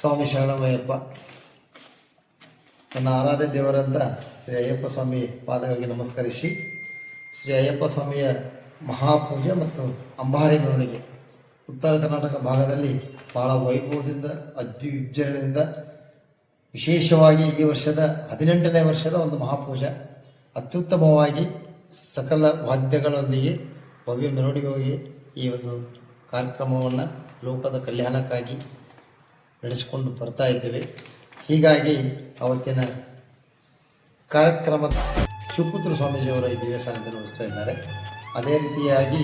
ಸ್ವಾಮಿ ಶರಣಮಯ್ಯಪ್ಪ. ನನ್ನ ಆರಾಧ್ಯ ದೇವರಂತ ಶ್ರೀ ಅಯ್ಯಪ್ಪ ಸ್ವಾಮಿ ಪಾದಗಳಿಗೆ ನಮಸ್ಕರಿಸಿ, ಶ್ರೀ ಅಯ್ಯಪ್ಪ ಸ್ವಾಮಿಯ ಮಹಾಪೂಜೆ ಮತ್ತು ಅಂಬಾರಿ ಮೆರವಣಿಗೆ. ಉತ್ತರ ಕರ್ನಾಟಕ ಭಾಗದಲ್ಲಿ ಬಹಳ ವೈಭವದಿಂದ ಅದ್ವಿಜೃಂಭಣೆಯಿಂದ ವಿಶೇಷವಾಗಿ ಈ ವರ್ಷದ ಹದಿನೆಂಟನೇ ವರ್ಷದ ಒಂದು ಮಹಾಪೂಜೆ. ಅತ್ಯುತ್ತಮವಾಗಿ ಸಕಲ ವಾದ್ಯಗಳೊಂದಿಗೆ ಭವ್ಯ ಮೆರವಣಿಗೆ ಈ ಒಂದು ಕಾರ್ಯಕ್ರಮವನ್ನು ಲೋಕದ ಕಲ್ಯಾಣಕ್ಕಾಗಿ ನಡೆಸಿಕೊಂಡು ಬರ್ತಾ ಇದ್ದೇವೆ. ಹೀಗಾಗಿ ಅವತ್ತಿನ ಕಾರ್ಯಕ್ರಮದ ಶಿವಪುತ್ರ ಸ್ವಾಮೀಜಿಯವರು ಈ ದೇವಸ್ಥಾನದಲ್ಲಿ ವಹಿಸ್ತಾ ಇದ್ದಾರೆ. ಅದೇ ರೀತಿಯಾಗಿ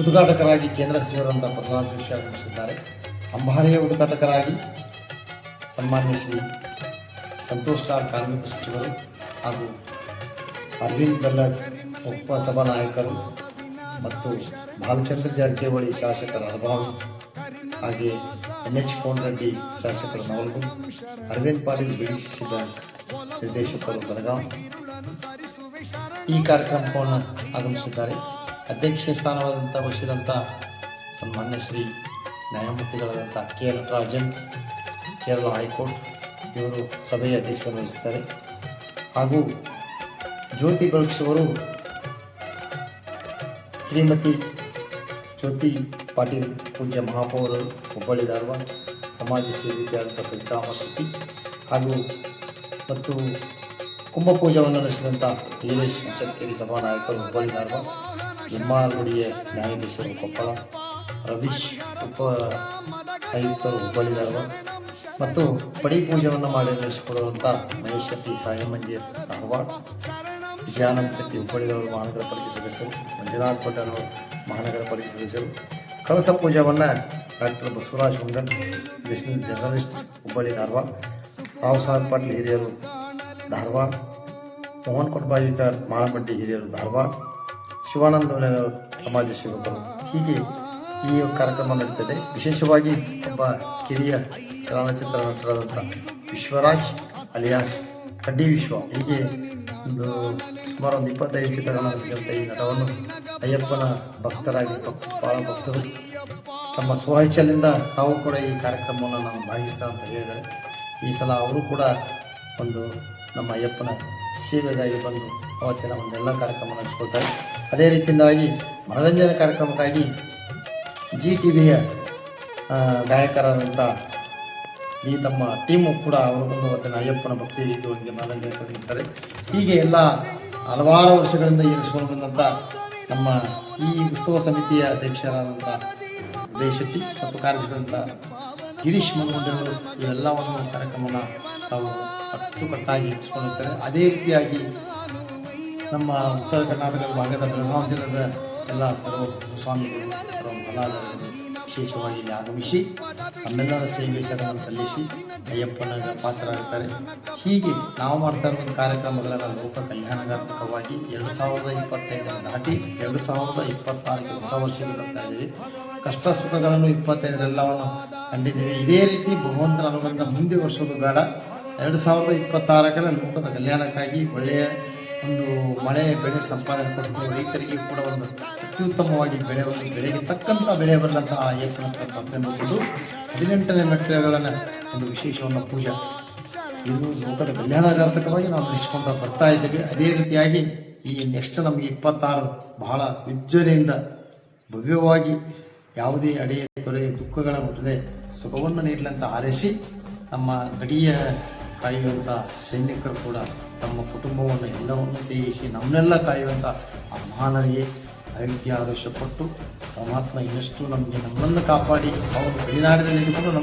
ಉದ್ಘಾಟಕರಾಗಿ ಕೇಂದ್ರ ಸಚಿವರಂತ ಪ್ರಹ್ಲಾದ್ ಜೋಶಿ ಆಗಮಿಸಿದ್ದಾರೆ. ಅಂಬಾರಿಯ ಉದ್ಘಾಟಕರಾಗಿ ಸನ್ಮಾನ್ಯ ಶ್ರೀ ಸಂತೋಷ್ ಲಾಲ್ ಕಾರ್ಮಿಕ ಸಚಿವರು ಹಾಗೂ ಅರವಿಂದ್ ಬೆಲ್ಲದ್ ಉಪಸಭಾ ನಾಯಕರು ಮತ್ತು ಭಾಲಚಂದ್ರ ಜಾರಕಿಹೊಳಿ ಶಾಸಕರ ಅನುಭಾವಿ ಹಾಗೆ ಎನ್ ಎಚ್ ಕೋನರೆಡ್ಡಿ ಶಾಸಕರು ನವಲಗುಂದ ಅರವಿಂದ್ ಪಾಟೀಲ್ ಬ್ಯಾಂಕ್ ನಿರ್ದೇಶಕರು ಬೆಳಗಾವಿ ಈ ಕಾರ್ಯಕ್ರಮವನ್ನು ಆಗಮಿಸಿದ್ದಾರೆ. ಅಧ್ಯಕ್ಷ ಸ್ಥಾನವಾದಂಥ ವಹಿಸಿದಂಥ ಸನ್ಮಾನ್ಯ Shri ನ್ಯಾಯಮೂರ್ತಿಗಳಾದಂಥ K L Rajan, Kerala high court ಇವರು ಸಭೆಯ ಅಧ್ಯಕ್ಷರು ವಹಿಸಿದ್ದಾರೆ. ಹಾಗೂ ಜ್ಯೋತಿ ಬೆಳಗಿಸುವರು ಶ್ರೀಮತಿ ಜ್ಯೋತಿ ಪಾಟೀಲ್ ಪೂಜ್ಯ ಮಹಾಪೌರರು, ಹುಬ್ಬಳ್ಳಿ ಧಾರವಾಡ ಸಮಾಜ ಸೇವಿಕೆಯಾದಂಥ ಸವಿತಾಮ ಶೆಟ್ಟಿ ಹಾಗೂ ಮತ್ತು ಕುಂಭಪೂಜವನ್ನು ನಡೆಸಿದಂಥ ವೀರೇಶ್ ಚಕ್ಕೇರಿ ಸಭಾನಾಯಕರು ಹುಬ್ಬಳ್ಳಿ ಧಾರವಾಡ ಗುಡಿಯ ನ್ಯಾಯಾಧೀಶರು ಕೊಪ್ಪಳ, ರವೀಶ್ ಉಪ ಆಯುಕ್ತರು ಹುಬ್ಬಳ್ಳಿ ಧಾರವಾಡ ಮತ್ತು ಪಡಿ ಪೂಜೆಯನ್ನು ಮಾಡಿ ನಡೆಸಿಕೊಡುವಂಥ ಮಹೇಶ್ ಶೆಟ್ಟಿ, ಸಾಯಿ ಮಂದಿರ್ ಧಾರವಾಡ, ವಿಜಯಾನಂದ ಶೆಟ್ಟಿ ಹುಬ್ಬಳ್ಳಿದವರು ಮಹಾನಗರ ಪಾಲಿಕೆ ಸದಸ್ಯರು, ಮಂಜುನಾಥ್ ಪಟ್ಟಣ ಮಹಾನಗರ ಪಾಲಿಕೆ ಸದಸ್ಯರು ಕಳಸ ಪೂಜಾವನ್ನು doctor Basavaraj Hondan national journalist Hubballi Dharwad, Rao Saheb Patil ಹಿರಿಯರು ಧಾರವಾಡ, ಮೋಹನ್ ಕೊಟ್ಬಾಯಿಕರ್ ಮಾಳಮಡ್ಡಿ ಹಿರಿಯರು ಧಾರವಾಡ, ಶಿವಾನಂದ ಸಮಾಜ ಸೇವಕರು. ಹೀಗೆ ಈ ಕಾರ್ಯಕ್ರಮ ನಡೀತದೆ. ವಿಶೇಷವಾಗಿ ಒಬ್ಬ ಕಿರಿಯ ಚಲನಚಿತ್ರ ನಟರಾದಂಥ ವಿಶ್ವರಾಜ್ ಅಲಿಯಾಸ್ ಕಡ್ಡಿ ವಿಶ್ವ. ಹೀಗೆ ಒಂದು ಸುಮಾರು ಒಂದು ಇಪ್ಪತ್ತೈದು ಚಿತ್ರಗಳನ್ನು ಈ ನಟವನ್ನು ಅಯ್ಯಪ್ಪನ ಭಕ್ತರಾಗಿ ಭಕ್ ಭಾಳ ಭಕ್ತರು ತಮ್ಮ ಸ್ವಹಿಚ್ಛಲಿಂದ ತಾವು ಕೂಡ ಈ ಕಾರ್ಯಕ್ರಮವನ್ನು ನಾವು ಭಾಗಿಸ್ತಾ ಅಂತ ಹೇಳಿದ್ದಾರೆ. ಈ ಸಲ ಅವರು ಕೂಡ ಒಂದು ನಮ್ಮ ಅಯ್ಯಪ್ಪನ ಸೇವೆಗಾಗಿ ಬಂದು ಅವತ್ತಿನ ಒಂದೆಲ್ಲ ಕಾರ್ಯಕ್ರಮ ನಡೆಸ್ಕೊಳ್ತಾರೆ. ಅದೇ ರೀತಿಯಿಂದಾಗಿ ಮನೋರಂಜನೆ ಕಾರ್ಯಕ್ರಮಕ್ಕಾಗಿ ಜಿ ಟಿ ವಿಯ ಗಾಯಕರಾದಂಥ ಈ ತಮ್ಮ ಟೀಮು ಕೂಡ ಅವರು ಬಂದು ಅವತ್ತಿನ ಅಯ್ಯಪ್ಪನ ಭಕ್ತಿ ಗೀತೆಗಳಿಗೆ ಮನರಂಜನೆ ಕೊಟ್ಟಿರ್ತಾರೆ. ಹೀಗೆ ಎಲ್ಲ ಹಲವಾರು ವರ್ಷಗಳಿಂದ ಏರಿಸಿಕೊಂಡು ಬಂದಂಥ ನಮ್ಮ ಈ ಉತ್ಸವ ಸಮಿತಿಯ ಅಧ್ಯಕ್ಷರಾದಂಥ ಉದಯ ಶೆಟ್ಟಿ ಮತ್ತು ಕಾರ್ಯದರ್ಶಿಗಳಂಥ ಗಿರೀಶ್ ಮನಗುಂಡೆಯವರು ಇವೆಲ್ಲವನ್ನು ಕಾರ್ಯಕ್ರಮನ ತಾವು ಅಚ್ಚುಕಟ್ಟಾಗಿ ಇರಿಸಿಕೊಂಡಿರ್ತಾರೆ. ಅದೇ ರೀತಿಯಾಗಿ ನಮ್ಮ ಉತ್ತರ ಕರ್ನಾಟಕದ ಭಾಗದ ಬೆಳಗಾವಿ ಜಿಲ್ಲೆಯ ಎಲ್ಲ ಸರ್ವ ಸ್ವಾಮಿಗಳು, ಸರ್ವ ಮಲಾದರು ವಿಶೇಷವಾಗಿ ಇಲ್ಲಿ ಆಗಮಿಸಿ ತಮ್ಮೆಲ್ಲರ ಸೇವೆ ಶರಣವನ್ನು ಸಲ್ಲಿಸಿ ಅಯ್ಯಪ್ಪನ ಪಾತ್ರರಾಗುತ್ತಾರೆ ಹೀಗೆ ನಾವು ಮಾಡ್ತಾ ಇರುವಂಥ ಕಾರ್ಯಕ್ರಮಗಳನ್ನು ಲೋಕ ಕಲ್ಯಾಣಗಾತ್ಮಕವಾಗಿ ಎರಡು ಸಾವಿರದ ಇಪ್ಪತ್ತೈದನ್ನು ದಾಟಿ ಎರಡು ಸಾವಿರದ ಇಪ್ಪತ್ತಾರಕ್ಕೆ ಹೊಸ ವರ್ಷಕ್ಕೆ ಬರ್ತಾ ಇದ್ದೀವಿ. ಕಷ್ಟ ಸುಖಗಳನ್ನು ಇಪ್ಪತ್ತೈದರೆಲ್ಲವನ್ನು ಕಂಡಿದ್ದೀವಿ. ಇದೇ ರೀತಿ ಭಗವಂತನ ಅನುಬಂಧ ಮುಂದೆ ವರ್ಷದ ಬೇಡ. ಎರಡು ಸಾವಿರದ ಇಪ್ಪತ್ತಾರಕ್ಕೆ ಲೋಕದ ಕಲ್ಯಾಣಕ್ಕಾಗಿ ಒಳ್ಳೆಯ ಒಂದು ಮಳೆ ಬೆಳೆ ಸಂಪಾದನೆ ಕೊಟ್ಟು ರೈತರಿಗೆ ಕೂಡ ಒಂದು ಅತ್ಯುತ್ತಮವಾಗಿ ಬೆಳೆ ಒಂದು ಬೆಳೆಗೆ ತಕ್ಕಂಥ ಬೆಳೆ ಬರಲಂತಹ ಏಕನ ಪ್ರಾರ್ಥನೆ ಹದಿನೆಂಟನೇ ಮೆಟ್ಟಿಲುಗಳನ್ನು ಒಂದು ವಿಶೇಷವನ್ನು ಪೂಜೆ. ಇದು ಲೋಕದ ಕಲ್ಯಾಣಾರ್ಥಕವಾಗಿ ನಾವು ನಡೆಸಿಕೊಂಡು ಬರ್ತಾ ಇದ್ದೇವೆ. ಅದೇ ರೀತಿಯಾಗಿ ಈ ನೆಕ್ಸ್ಟ್ ನಮಗೆ ಇಪ್ಪತ್ತಾರು ಬಹಳ ವಿಜೃಂಭಣೆಯಿಂದ ಭವ್ಯವಾಗಿ ಯಾವುದೇ ಅಡೆಯ ತೊರೆ ದುಃಖಗಳ ಮುಟ್ಟದೆ ಸುಖವನ್ನು ನೀಡಲಂತ ಆರಿಸಿ ನಮ್ಮ ಗಡಿಯ ಕಾಯುವಂಥ ಸೈನಿಕರು ಕೂಡ ತಮ್ಮ ಕುಟುಂಬವನ್ನು ಎಲ್ಲವನ್ನು ತ್ಯಜಿಸಿ ನಮ್ಮನ್ನೆಲ್ಲ ಕಾಯುವಂಥ ಆ ಮಹಾನರಿಗೆ ಅಯೋಧ್ಯ ಆದರ್ಶಪಟ್ಟು ಪರಮಾತ್ಮ ಇನ್ನಷ್ಟು ನಮಗೆ ನಮ್ಮನ್ನು ಕಾಪಾಡಿ, ಅವರು ಗಡಿನಾಡಿನಲ್ಲಿ ಇದ್ದುಕೊಂಡು ನಮ್ಮ